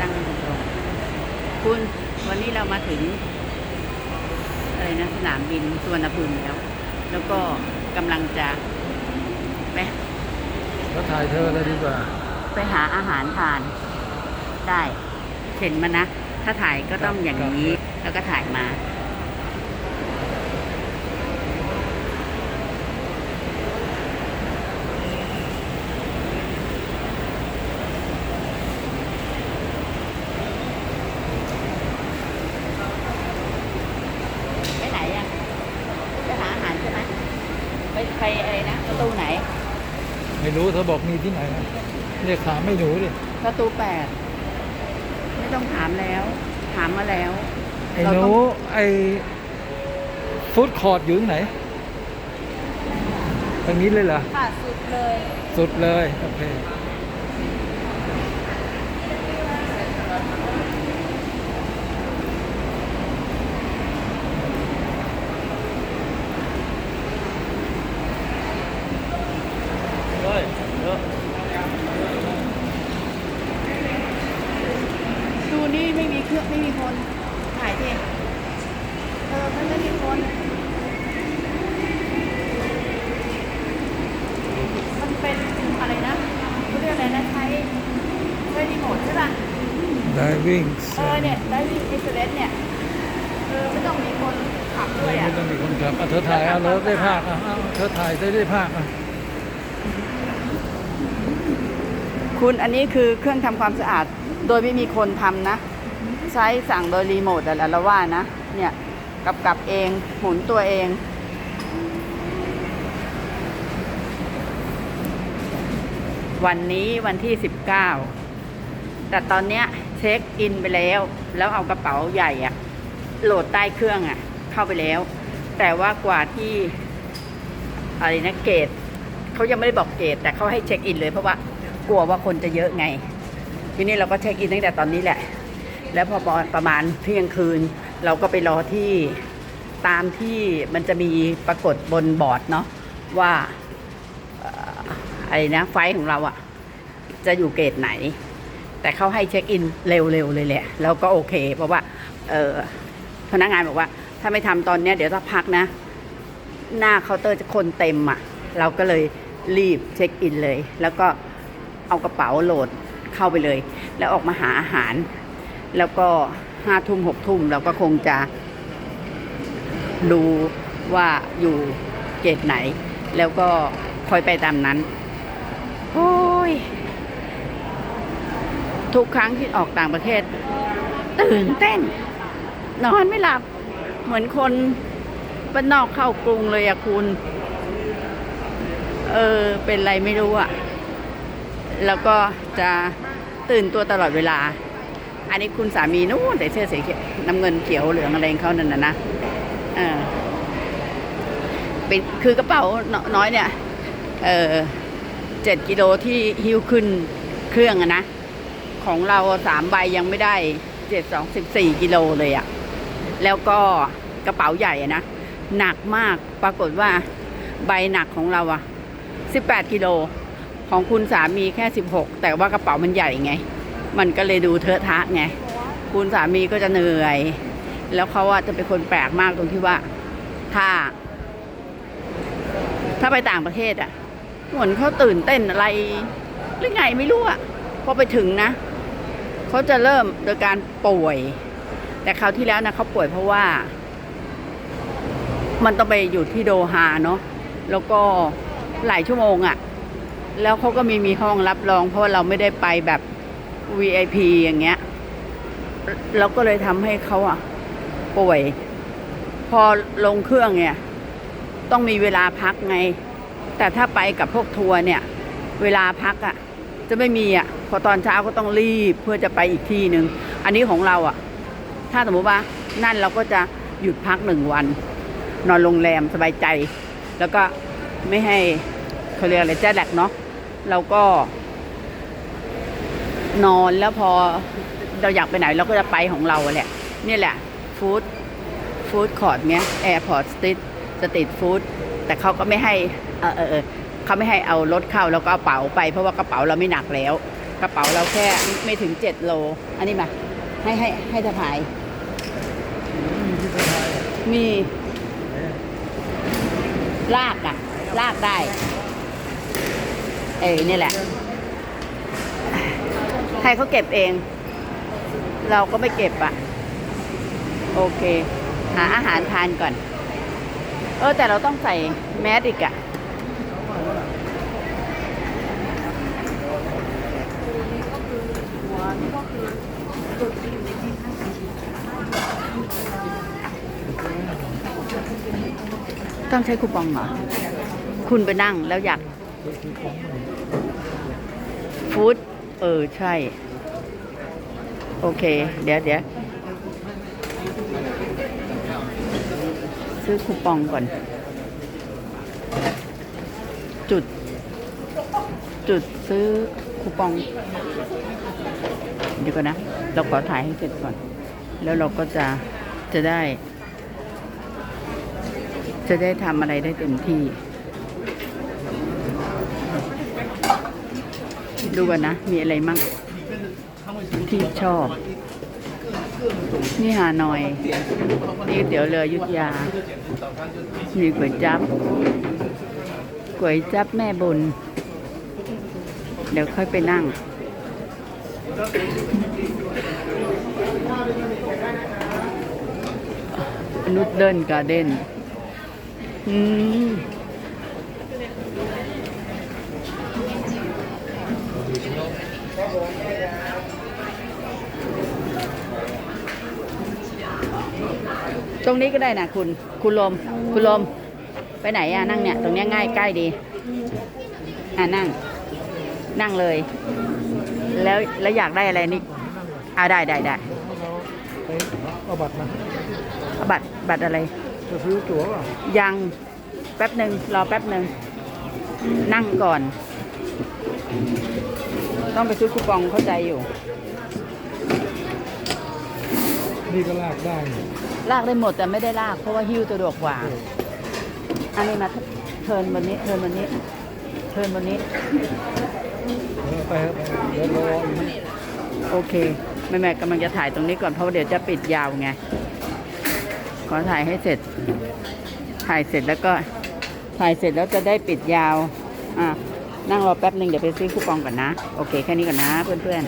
ตั้งตรงๆคุณวันนี้เรามาถึงอะไรนะสนามบินสุวรรณภูมิแล้ว แล้วก็กำลังจะไปก็ถ่ายเธอเลยดีกว่า ไปหาอาหารทาน ได้เห็นมันนะ ถ้าถ่ายก็ต้องอย่างนี้ แล้วก็ถ่ายมา ไปไหนอะไปหาอาหารใช่ไหมไปไปอะไรนะ ประตูไหน ไม่รู้เธอบอกมีที่ไหนนะเรียกถามไม่หนูดิประตูแปดไม่ต้องถามแล้ว ถามมาแล้ว ไอ้เราหต้นูองไอ้ฟู้ดคอร์ทอยู่ตรงไหนตรงนี้เลยเหรอ ค่ะสุดเลย สุดเลย โอเคเฮ้ยเยอะ ดูนี่ ไม่มีเครื่องไม่มีคนถ่ายดิเออมันไม่มีคน มันเป็นอะไรนะเขาเรียกอะไรนะใช้ใช้รีโมทใช่ป่ะดิวิ่งเออเนี่ยได้รีเอ็กซ์เลสเนี่ยเออไม่ต้องมีคนขับด้วยไม่อะต้องมีคนขับอะเธอถ่ายเอาแล้วได้ภาคอะเอาเธอถ่ายได้ได้ภาคอะคุณอันนี้คือเครื่องทำความสะอาด โดยไม่มีคนทำนะ ใช้สั่งโดยรีโมทแต่ละว่านะ เนี่ยกับกับเองหมุนตัวเองวันนี้วันที่ 19 แต่ตอนเนี้ยเช็คอินไปแล้ว แล้วเอากระเป๋าใหญ่อะโหลดใต้เครื่องอะเข้าไปแล้ว แต่ว่ากว่าที่อะไรนะเกตเขายังไม่ได้บอกเกต แต่เขาให้เช็คอินเลยเพราะว่ากลัวว่าคนจะเยอะไง ทีนี้เราก็เช็คอินตั้งแต่ตอนนี้แหละ แล้วพอประมาณเที่ยงคืน เราก็ไปรอที่ตามที่มันจะมีปรากฏบนบอร์ดเนาะว่าเอ่ออะไรนะไฟของเราอะจะอยู่เกตไหน แต่เขาให้เช็คอินเร็วๆเลยแหละแล้วก็โอเค เพราะว่าเออพนักงานบอกว่า ถ้าไม่ทำตอนเนี้ยเดี๋ยวถ้าพักนะ หน้าเคาน์เตอร์จะคนเต็มอะ่ะเราก็เลยรีบเช็คอินเลย แล้วก็เอากระเป๋าโหลดเข้าไปเลย แล้วออกมาหาอาหาร แล้วก็ห้าทุ่มหกทุ่มเราก็คงจะ ดูว่าอยู่เกตไหน แล้วก็คอยไปตามนั้น โอ้ย ทุกครั้งที่ออกต่างประเทศ ตื่นเต้น นอนไม่หลับ เหมือนคนบ้านนอกเข้ากรุงเลยอะคุณ เออ เป็นไรไม่รู้อะแล้วก็จะตื่นตัวตลอดเวลา อันนี้คุณสามีนู้นใส่เสื้อสีเขียวน้ำเงินเขียวเหลืองอะไรของเขานั่นนะนะเออเป็นคือกระเป๋าน้อยเนี่ย เออเจ็ดกิโลที่หิ้วขึ้นเครื่องอะนะ ของเราสามใบยังไม่ได้เจ็ดสองสิบสี่กิโลเลยอะแล้วก็กระเป๋าใหญ่อะนะ หนักมากปรากฏว่าใบหนักของเราอะ18กิโลของคุณสามีแค่16แต่ว่ากระเป๋ามันใหญ่ไง มันก็เลยดูเทอะทะไงคุณสามีก็จะเหนื่อย แล้วเขาอะจะเป็นคนแปลกมากตรงที่ว่า ถ้า ถ้าไปต่างประเทศอะเหมือนเขาตื่นเต้นอะไรหรือไงไม่รู้อะพอไปถึงนะเขาจะเริ่มโดยการป่วย แต่คราวที่แล้วนะเขาป่วยเพราะว่า มันต้องไปอยู่ที่โดฮาเนาะแล้วก็หลายชั่วโมงอะ่ะ แล้วเขาก็มีมีห้องรับรอง เพราะว่าเราไม่ได้ไปแบบ VIP อย่างเงี้ย เราก็เลยทำให้เขาอะ ป่วย พอลงเครื่องเนี่ย ต้องมีเวลาพักไง แต่ถ้าไปกับพวกทัวร์เนี่ย เวลาพักอะ จะไม่มีอะ พอตอนเช้าก็ต้องรีบเพื่อจะไปอีกที่หนึ่ง อันนี้ของเราอะ ถ้าสมมติว่านั่นเราก็จะหยุดพักหนึ่งวัน นอนโรงแรมสบายใจ แล้วก็ไม่ให้เขาเรียกอะไรแจ๊แลกเนาะเราก็ นอนแล้วพอเราอยากไปไหนเราก็จะไปของเราแหละนี่แหละฟู้ดฟู้ดคอร์ดเนี้ยแอร์พอร์ตสตรีทสตรีทฟู้ดแต่เขาก็ไม่ให้เออเออเขาไม่ให้เอารถเข้าแล้วก็เอาเป๋าไป เพราะว่ากระเป๋าเราไม่หนักแล้ว กระเป๋าเราแค่ไม่ถึงเจ็ดโล อันนี้มาให้ให้ให้สะพายมีที่ายมีลากอะลากได้ เอ้ยนี่แหละ ให้เขาเก็บเอง เราก็ไม่เก็บอะโอเค หาอาหารทานก่อน เออแต่เราต้องใส่แมสอีกอะต้องใช้คูปองเหรอ คุณไปนั่งแล้วอยาก ฟู้ด เออ ใช่ โอเค เดี๋ยวเดี๋ยวซื้อคูปองก่อน จุด จุดซื้อคูปอง เดี๋ยวก่อนนะ เราขอถ่ายให้เสร็จก่อน แล้วเราก็จะจะได้ จะได้ทำอะไรได้เต็มที่ ดูกันนะ มีอะไรมั่งที่ชอบ นี่ฮาหน่อย นี่เตี๋ยวเรือยุทธยามีก๋วยจับก๋วยจับแม่บุญ เดี๋ยวค่อยไปนั่ง นุดเดินการ์เด้นอืม ตรงนี้ก็ได้นะคุณ คุณลม คุณลม ไปไหนอะนั่งเนี่ย ตรงเนี้ยง่ายใกล้ดี อ่านั่ง นั่งเลย แล้วแล้วอยากได้อะไรนี่อ่าได้ได้ได้เราไปเอาบัตรมาเอาบัตรบัตรอะไร จะซื้อตั๋วเปล่ะยังแป๊บหนึ่งรอแป๊บหนึ่งนั่งก่อน ต้องไปซื้อคูปองเข้าใจอยู่ นี่ก็ลากได้นี่ ลากได้หมดแต่ไม่ได้ลากเพราะว่าหิ้วสะดวกกว่า อันนี้มาเทิร์นบนนี้เทิร์นบนนี้เทิร์นบนนี้ไปครับเดี๋ยวรอโอเคแม่แม่กำลังจะถ่ายตรงนี้ก่อนเพราะว่าเดี๋ยวจะปิดยาวไงขอถ่ายให้เสร็จ ถ่ายเสร็จแล้วก็ถ่ายเสร็จแล้วจะได้ปิดยาวอะนั่งรอแป๊บหนึ่งเดี๋ยวไปซื้อคูปองก่อนนะ โอเค แค่นี้ก่อนนะเพื่อนๆ